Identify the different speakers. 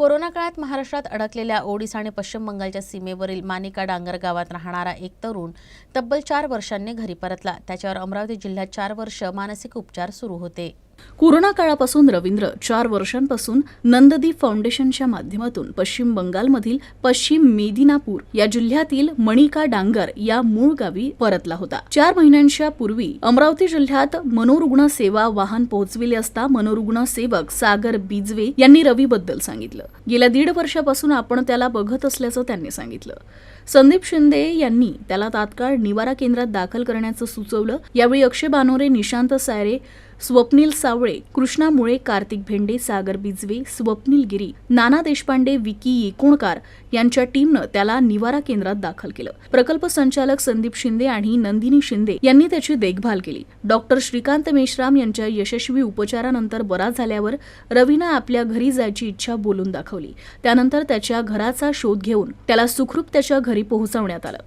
Speaker 1: Corona काळात महाराष्ट्रात अडकलेल्या ओडिसा आणि पश्चिम बंगालच्या सीमेवरील मानिका डांगर गावात राहणारा एक तरुण तब्बल चार वर्षांनी घरी परतला. त्याच्यावर अमरावती जिल्ह्यात चार वर्ष मानसिक उपचार सुरू होते.
Speaker 2: कोरोना काळापासून रवींद्र चार वर्षांपासून नंददीप फाउंडेशनच्या माध्यमातून पश्चिम बंगालमधील पश्चिम मेदिनापूर या जिल्ह्यातील मणिका डांगर या मूळ गावी परतला होता. चार महिन्यांच्या पूर्वी अमरावती जिल्ह्यात मनोरुग्ण सेवा वाहन पोहोचविले असता मनोरुग्ण सेवक सागर बिजवे यांनी रवीबद्दल सांगितलं. गेल्या दीड वर्षापासून आपण त्याला बघत असल्याचं त्यांनी सांगितलं. संदीप शिंदे यांनी त्याला तात्काळ निवारा केंद्रात दाखल करण्याचं सुचवलं. यावेळी अक्षय बानोरे निशांत सायरे स्वप्नील सावळे कृष्णा मुळे कार्तिक भेंडे सागर बिजवे स्वप्नील गिरी नाना देशपांडे विकी येकोणकार यांच्या टीमनं त्याला निवारा केंद्रात दाखल केलं. प्रकल्प संचालक संदीप शिंदे आणि नंदिनी शिंदे यांनी त्याची देखभाल केली. डॉक्टर श्रीकांत मेश्राम यांच्या यशस्वी उपचारानंतर बरा झाल्यावर रवीनं आपल्या घरी जायची इच्छा बोलून दाखवली. त्यानंतर त्याच्या घराचा शोध घेऊन त्याला सुखरूप त्याच्या घरी पोहोचवण्यात आलं.